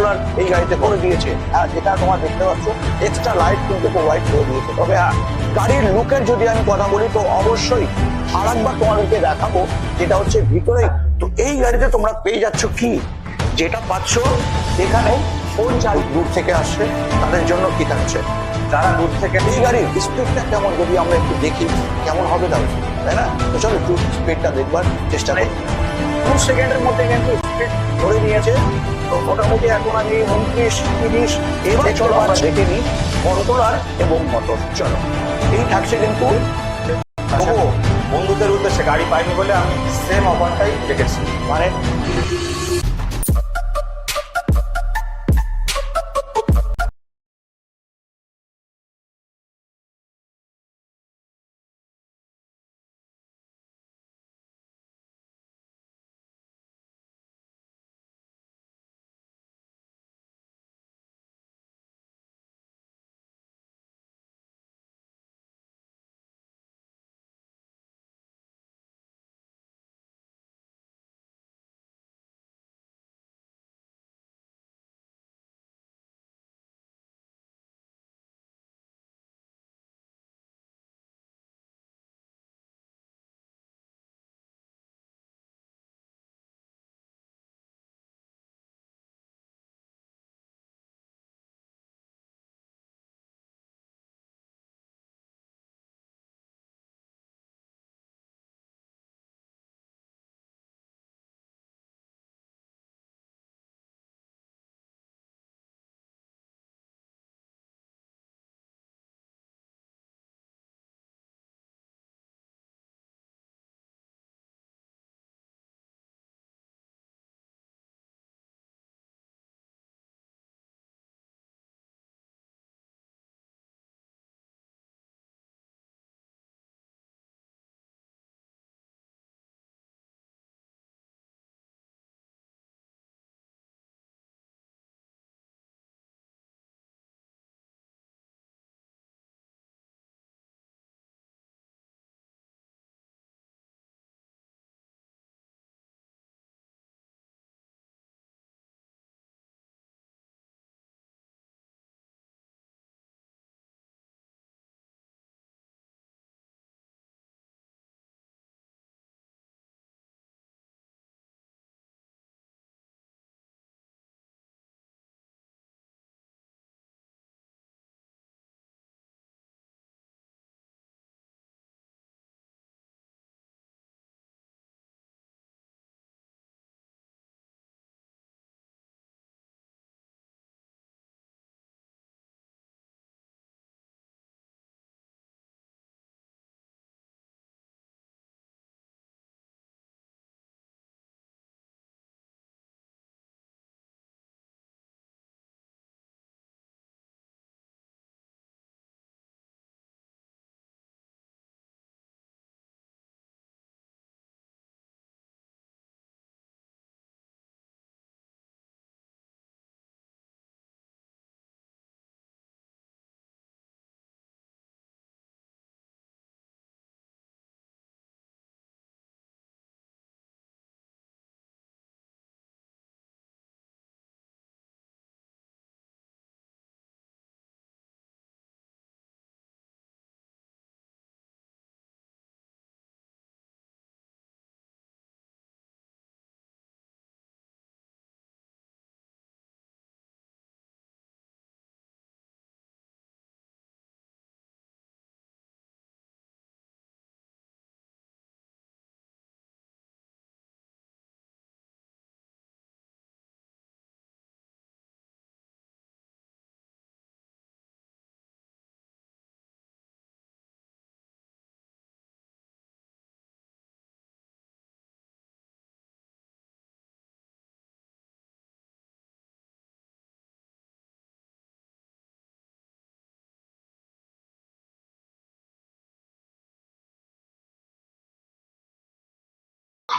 Controller এই গাড়িতে করে দিয়েছে। হ্যাঁ যেটা তোমার দেখতে পাচ্ছ এক্সট্রা লাইট কিন্তু প্রোভাইড করে দিয়েছে। তবে হ্যাঁ গাড়ির লুকের যদি আমি কথা বলি, তো অবশ্যই আর তোমাদেরকে দেখাবো যেটা হচ্ছে ভিতরে। তো এই গাড়িতে তোমরা পেয়ে যাচ্ছ কি? যেটা পাচ্ছ, এখানে ফোন চার্জ দূর থেকে আসছে, তাদের জন্য কি থাকছে? যারা দূর থেকে, এই গাড়ির স্পিডটা কেমন যদি আমরা একটু দেখি, কেমন হবে তাহলে, তাই না? তো চলো একটু স্পিডটা দেখবার চেষ্টা করি। দু সেকেন্ডের মধ্যে কিন্তু স্পিড ধরে নিয়েছে। মোটামুটি এখন আমি উনত্রিশ তিরিশ এবার চলো আমরা দেখে নিই। কন্ট্রোলার এবং মোটর চলো। এই থাকছে কিন্তু তবুও বন্ধুদের উদ্দেশ্যে গাড়ি পাইনি বলে আমি সেম অফারটাই রেখেছি। মানে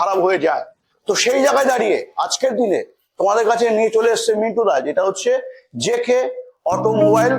খারাপ হয়ে যায়। তো সেই জায়গায় দাঁড়িয়ে আজকের দিনে তোমাদের কাছে নিয়ে চলে এসছে মিন্টু দা যেটা হচ্ছে জেকে অটোমোবাইল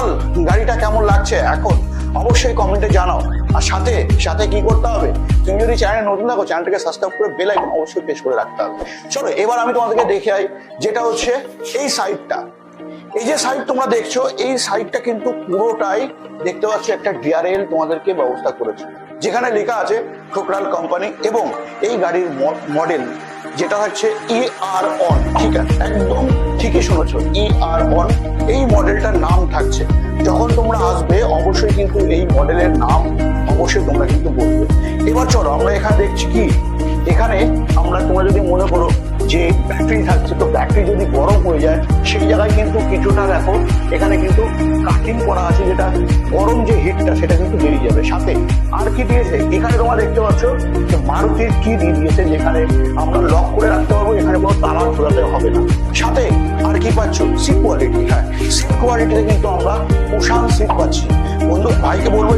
ওভারঅল গাড়িটা কেমন লাগছে? এখন অবশ্যই কমেন্টে জানাও। আর সাথে সাথে কি করতে হবে? তুমি যদি চ্যানেল নতুন থাকো চ্যানেলটাকে সাবস্ক্রাইব করে বেল আইকন অবশ্যই প্রেস করে রাখতে হবে। চলো, এবার আমি তোমাদেরকে দেখে আই, যেটা হচ্ছে এই সাইডটা এই যে সাইড তোমরা দেখছ, এই সাইডটা কিন্তু পুরোটাই দেখতে পাচ্ছ একটা ডিআরএল তোমাদেরকে ব্যবস্থা করেছে। যেখানে লেখা আছে ঠোকরাল কোম্পানি এবং এই গাড়ির মডেল যেটা হচ্ছে ই আর অন ঠিক আছে? একদম ঠিকই শুনেছো ই আর অন এই মডেলটার নাম থাকছে। যখন তোমরা আসবে, অবশ্যই কিন্তু এই মডেলের নাম অবশ্যই তোমরা কিন্তু বলবে। এবার চলো, আমরা এখানে দেখছি কি? এখানে আমরা, তোমরা যদি মনে করো যে ব্যাটারি থাকছে, তো ব্যাটারি যদি গরম হয়ে যায়, সেই জায়গায় কিন্তু কিছুটা দেখো, এখানে কিন্তু কাটিং করা আছে যেটা গরম যে হিটটা সেটা কিন্তু বেরিয়ে যাবে। সাথে আর কি দিয়েছে? এখানে তোমরা দেখতে পাচ্ছ যে মারুতির কি দিয়ে দিয়েছে, যেখানে আমরা লক করে রাখতে পারব, এখানে কোনো তালা খোলাতে হবে না। সাথে পাচ্ছ সিট কোয়ালিটি হ্যাঁ সিট কোয়ালিটিতে কিন্তু আমরা সিট পাচ্ছি। বন্ধু ভাইকে বলব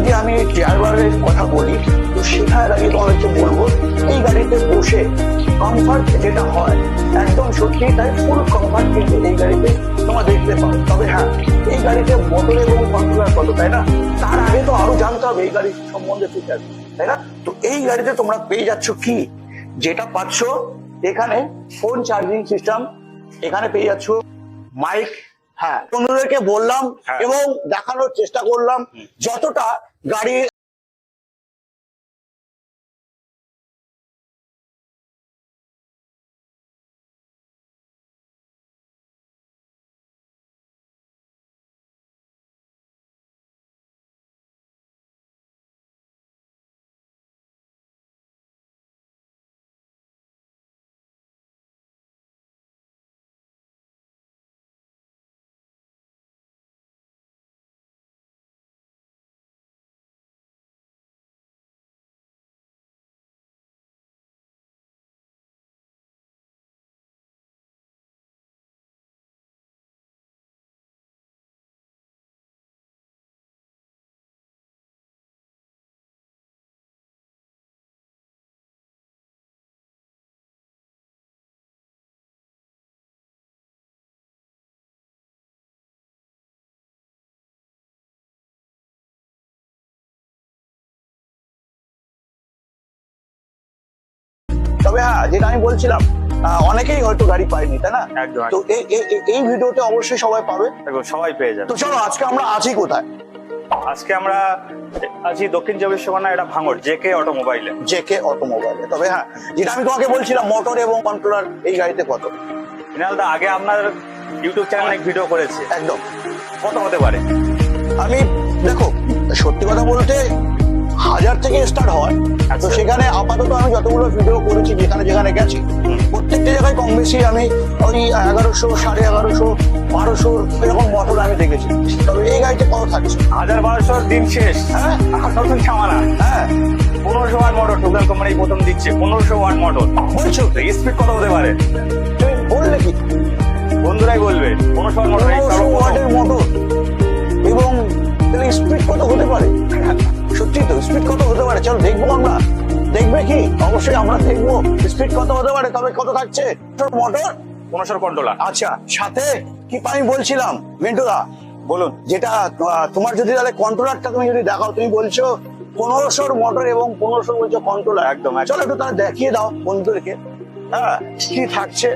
যদি আমি ড্রাইভারের কথা বলি তো সেখানে দাঁড়িয়ে তোমাদেরকে বলব এই গাড়িতে বসে কমফর্ট যেটা হয় একদম সত্যি তাই ফুল কমফর্ট কিন্তু এই গাড়িতে তোমরা দেখতে পাও। তবে হ্যাঁ এই গাড়িতে মোটর এবং কন্ট্রোলার কত তাই না? তার আগে তো আরও জানতে হবে এই গাড়ির সম্বন্ধে ফিচার তাই না? তো এই গাড়িতে তোমরা পেয়ে যাচ্ছ কি? যেটা পাচ্ছ এখানে ফোন চার্জিং সিস্টেম এখানে পেয়ে যাচ্ছ মাইক হ্যাঁ বন্ধুদেরকে বললাম হ্যাঁ। এবং দেখানোর চেষ্টা করলাম যতটা গাড়ি তবে হ্যাঁ যেটা আমি বলছিলাম অনেকেই হয়তো গাড়ি পায়নি তাই না? তো এই ভিডিওতে অবশ্যই সবাই পাবে। সবাই পেয়ে যাবে। তো চলো আজকে আমরা আছি কোথায়? আজকে আমরা আছি দক্ষিণ চব্বিশ পরগনা এটা ভাঙড় জেকে অটোমোবাইলে। জেকে অটোমোবাইলে। তবে হ্যাঁ যেটা আমি তোমাকে বলছিলাম মোটর এবং কন্ট্রোলার এই গাড়িতে কত? ইনালদা আগে আপনার ইউটিউব চ্যানেলে ভিডিও করেছে। একদম। কত হতে পারে? আমি দেখো সত্যি কথা বলতে হাজার থেকে স্টার্ট হয়। তো আচ্ছা। সেখানে আপাতত আমি যতগুলো ভিডিও করেছি যেখানে যেখানে গেছি প্রত্যেকটা জায়গায় কম বেশি আমি ওই এগারোশো সাড়ে এগারোশো বারোশো এরকম মটর আমি দেখেছি। তবে এই গাড়িতে কত থাকছে হাজার বারোশোর দিন শেষ। হ্যাঁ। আর নতুন ছামানা হ্যাঁ। পনেরোশো ওয়াট মোটর টোটাল কোম্পানি প্রথম দিচ্ছে পনেরোশো ওয়াট মোটর বলছো? স্পিড কত হতে পারে? তুমি বললে কি? বন্ধুরাই বলবে পনেরোশো ওয়াট মোটর। ওয়াটের মোটর এবং স্পিড কত হতে পারে? সত্যি তো? স্পিড কত হতে পারে? চলো দেখব আমরা। দেখবে কি? অবশ্যই আমরা দেখব। স্পিড কত হতে পারে? তবে কত থাকছে? মোটর পনেরোশোর কন্ট্রোলার আচ্ছা সাথে কি আমি বলছিলাম? মিন্টুদা বলুন যেটা তোমার যদি তাহলে কন্ট্রোলারটা তুমি যদি দেখাও তুমি বলছো পনেরোশোর মোটর এবং পনেরোশো বলছো কন্ট্রোলার একদম, একদম। চলো একটু তাহলে দেখিয়ে দাও বন্ধুদেরকে। হ্যাঁ কি থাকছে?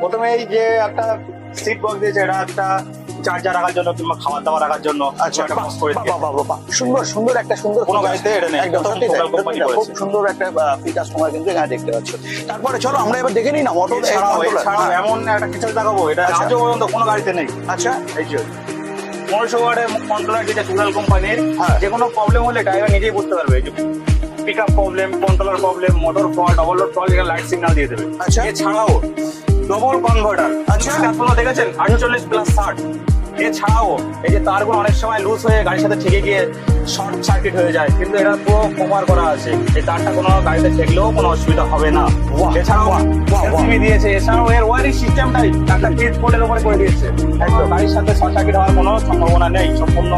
প্রথমে এই যে একটা সিট বক্স দিয়েছে এটা একটা চার্জার রাখার জন্য কিংবা খাবার দাবার রাখার জন্য আচ্ছা। সুন্দর সুন্দর একটা সুন্দর কোনো গাড়িতে এটা নেই। একদম খুব সুন্দর একটা ফিচার্স তোমরা কিন্তু এখানে দেখতে পাচ্ছ। তারপরে চলো আমরা এবার দেখে নিই না এছাড়াও এছাড়াও এমন একটা ফিচার দেখাবো এটা আচ্ছা। আজও পর্যন্ত কোনো গাড়িতে নেই। আচ্ছা। এই যে পনেরোশো ওয়ার্ডের কন্ট্রোলার যেটা টুরাল কোম্পানির হ্যাঁ। যে কোনো প্রবলেম হলে ড্রাইভার নিজেই বুঝতে পারবে। যে pick up problem controller problem motor fault double load fault এখানে লাইট সিগন্যাল দিয়ে দেবে। আচ্ছা। এছাড়াও ডবল কনভার্টার আচ্ছা। আপনারা দেখেছেন? আটচল্লিশ প্লাস ষাট। এছাড়াও এই যে তারগুলো অনেক সময় লুজ হয়ে গাড়ির সাথে ঠেকে গিয়ে শর্ট সার্কিট হয়ে যায় কিন্তু এটা পুরো কভার করা আছে। এই তারটা কোনো গাড়িতে ঠেকলেও কোনো অসুবিধা হবে না। এছাড়াও। LCD দিয়েছে এছাড়াও এর ওয়ারিং সিস্টেমটাই একটা ফিট বোর্ডের উপরে করে দিয়েছে। একদম গাড়ির সাথে শর্ট সার্কিট হওয়ার কোনো সম্ভাবনা নেই সম্পূর্ণ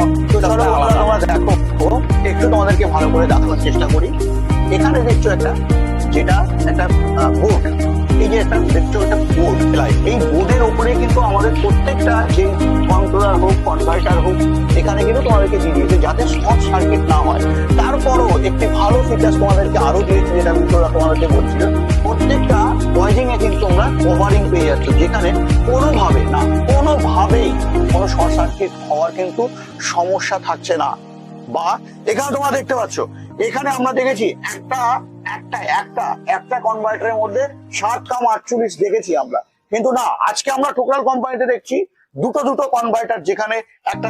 তোমরা দেখো একটু তোমাদেরকে ভালো করে দেখানোর চেষ্টা করি। এখানে দেখছ একটা যেটা একটা বোর্ড যে একটা দেখছ একটা বোর্ড এই বোর্ডের উপরে কিন্তু আমাদের প্রত্যেকটা যে কন্ট্রোলার হোক কনভার্টার হোক, এখানে কিন্তু তোমাদেরকে দিয়ে দিয়েছে যাতে শর্ট সার্কিট না হয়। তারপরও একটি ভালো ফিচার্স তোমাদেরকে আরও দিয়েছে যেটা আমি তোমাদেরকে বলছিল। প্রত্যেকটা ওয়াইজিং এ কিন্তু তোমরা কভারিং পেয়ে যাচ্ছ, যেখানে কোনোভাবে না, কোনোভাবেই কোনো শর্ট সার্কিট হওয়ার কিন্তু সমস্যা থাকছে না। বা এখানে তোমরা দেখতে পাচ্ছ, এখানে আমরা দেখেছি একটা একটা একটা একটা কনভার্টারের মধ্যে সাত কাম আটচল্লিশ দেখেছি আমরা। কিন্তু না, আজকে আমরা টোটাল কোম্পানিতে দেখছি দুটো দুটো কনভার্টার যেখানে একটা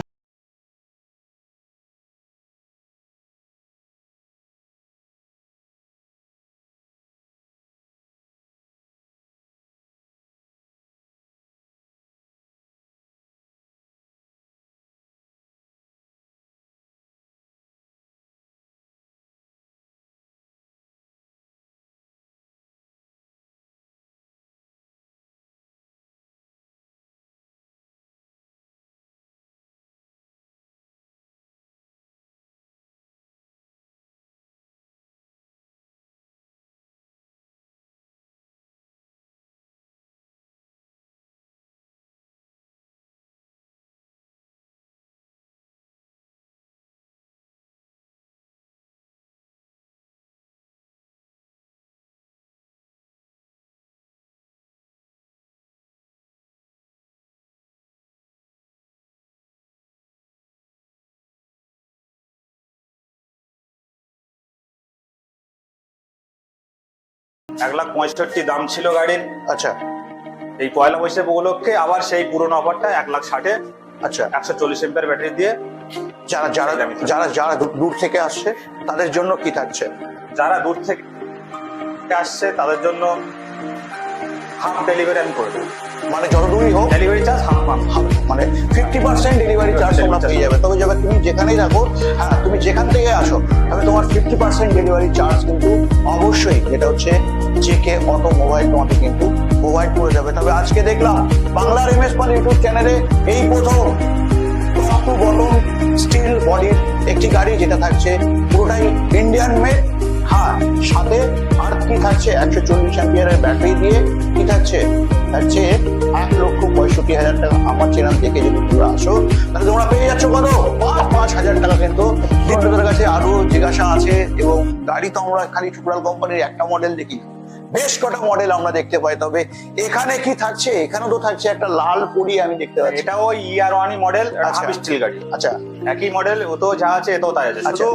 এক লাখ পঁয়ষট্টি দাম ছিল গাড়ির। আচ্ছা। এই পয়লা বৈশাখ উপলক্ষে আবার সেই পুরোনো অফারটা এক লাখ ষাটে আচ্ছা। একশো চল্লিশ এম্পের ব্যাটারি দিয়ে যারা যারা যারা যারা দূর- দূর থেকে আসছে তাদের জন্য কি থাকছে? যারা দূর থেকে আসছে তাদের জন্য হাফ ডেলিভারি আমি করে দেবো। মানে যত দূরই হোক ডেলিভারি চার্জ হাফ পান মানে ফিফটি পার্সেন্ট ডেলিভারি চার্জ তোমরা পেয়ে যাবে। তবে যাবে তুমি যেখানেই থাকো হ্যাঁ তুমি যেখান থেকে আসো তবে তোমার ফিফটি পার্সেন্ট ডেলিভারি চার্জ কিন্তু অবশ্যই যেটা হচ্ছে জেকে অটো মোবাইল তোমাকে কিন্তু প্রোভাইড করে যাবে। তবে আজকে দেখলাম বাংলার এম এস পাল ইউটিউব চ্যানেলে এই প্রথম টপ টু বটম স্টিল বডির একটি গাড়ি যেটা থাকছে পুরোটাই ইন্ডিয়ান মেড হ্যাঁ সাথে আর কি থাকছে একশো চল্লিশ অ্যাম্পিয়ারের ব্যাটারি দিয়ে কি থাকছে থাকছে এক লক্ষ পঁয়ষট্টি হাজার টাকা আমার থেকে যদি তোমরা আসো তাহলে তোমরা পেয়ে যাচ্ছ কত? পাঁচ পাঁচ হাজার টাকা কিন্তু কাছে আরও জিজ্ঞাসা আছে এবং গাড়ি তো আমরা খালি টুকরাল কোম্পানির একটা মডেল দেখি। বেশ কটা মডেল আমরা দেখতে পাই তবে এখানে কি থাকছে? এখানে তো থাকছে একটা লাল পরি আমি দেখতে পাচ্ছি। এটাও ইয়ার ওয়ানই মডেল আচ্ছা। স্টিল গাড়ি। আচ্ছা। একই মডেল ও তো যা আছে এতেও তাই আছে। শুধু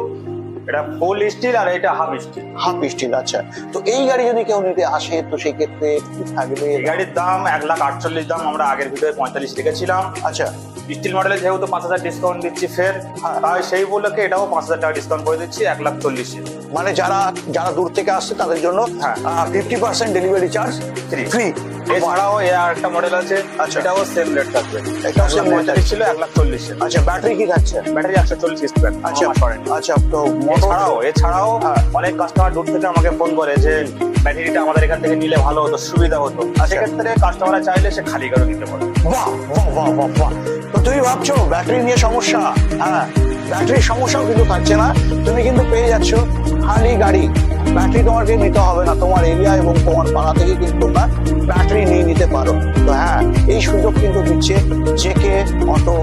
এটা ফুল স্টিল আর এটা হাফ স্টিল হাফ স্টিল আচ্ছা। তো এই গাড়ি যদি কেউ নিতে আসে তো সেই ক্ষেত্রে কি থাকবে এই গাড়ির দাম এক লাখ আটচল্লিশ দাম আমরা আগের ভিডিওয়ে পঁয়তাল্লিশ রেখেছিলাম আচ্ছা। স্টিল মডেলে যেহেতু পাঁচ হাজার ডিসকাউন্ট দিচ্ছি ফের হ্যাঁ। তাই সেই উপলক্ষে এটাও পাঁচ হাজার টাকা ডিসকাউন্ট করে দিচ্ছি এক লাখ চল্লিশে। মানে যারা যারা দূর থেকে আসছে তাদের জন্য হ্যাঁ। Fifty percent delivery charge free এছাড়াও এ আর একটা মডেল আছে আচ্ছা। এটাও সেম রেট থাকবে। same rate পঁয়তাল্লিশ ছিল এক লাখ চল্লিশে আচ্ছা ব্যাটারি কি থাকছে? ব্যাটারি একশো চল্লিশ স্কোয়ার আচ্ছা আচ্ছা তো এছাড়াও এছাড়াও হ্যাঁ। অনেক কাস্টমার দূর থেকে আমাকে ফোন করে যে ব্যাটারিটা আমাদের এখান থেকে নিলে ভালো হতো সুবিধা হতো। আচ্ছা। সেক্ষেত্রে কাস্টমাররা চাইলে সে খালি করে নিতে পারে। বাহ বাহ বাহ বাহ বাহ। তো তুমি ভাবছ ব্যাটারি নিয়ে সমস্যা? হ্যাঁ ব্যাটারির সমস্যাও কিন্তু থাকছে না। তুমি কিন্তু পেয়ে যাচ্ছ খালি গাড়ি। ব্যাটারি তোমাকে নিতে হবে না। তোমার এরিয়া এবং তোমার পাড়া থেকে কিন্তু তোমরা ব্যাটারি নিয়ে নিতে পারো। তো হ্যাঁ এই সুযোগ কিন্তু দিচ্ছে জেকে অটো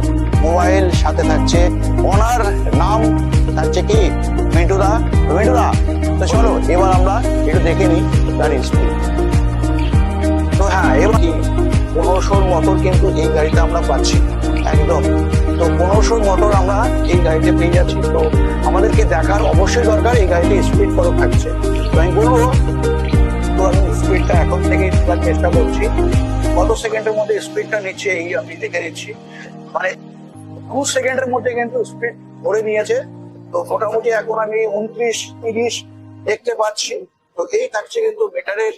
মোবাইল সাথে থাকছে ওনার নাম থাকছে কি? মিন্টুদা। মিন্টুদা, তো চলো এবার আমরা একটু দেখে নিই গাড়ির স্পিড তো হ্যাঁ এবার কি? পনেরোশোর মোটর কিন্তু এই গাড়িটা আমরা পাচ্ছি। একদম। তো পনেরোশোর মোটর আমরা এই গাড়িতে পেয়ে যাচ্ছি। তো আমাদেরকে দেখার অবশ্যই দরকার, এই গাড়িতে স্পিড কত থাকছে। তো আমি বলব, তো আমি স্পিডটা এখন থেকে তোলার চেষ্টা করছি। কত সেকেন্ডের মধ্যে স্পিডটা নিচ্ছে এই আমি দেখে নিচ্ছি। মানে দু সেকেন্ডের মধ্যে কিন্তু স্পিড ধরে নিয়েছে। তো মোটামুটি এখন আমি উনত্রিশ, তিরিশ দেখতে পাচ্ছি। তো এই থাকছে কিন্তু মিটারের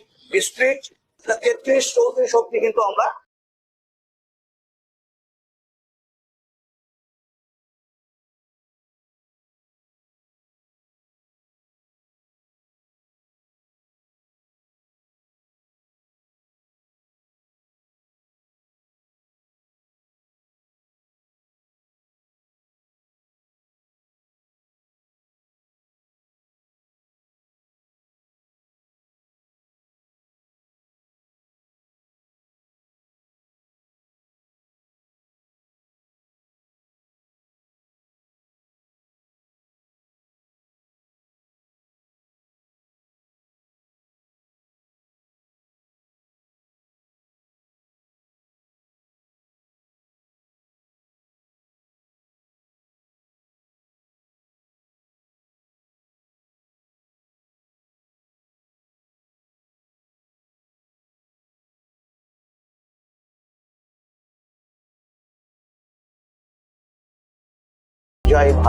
স্পিড তেত্রিশ, চৌত্রিশ অব্দি কিন্তু আমরা জয়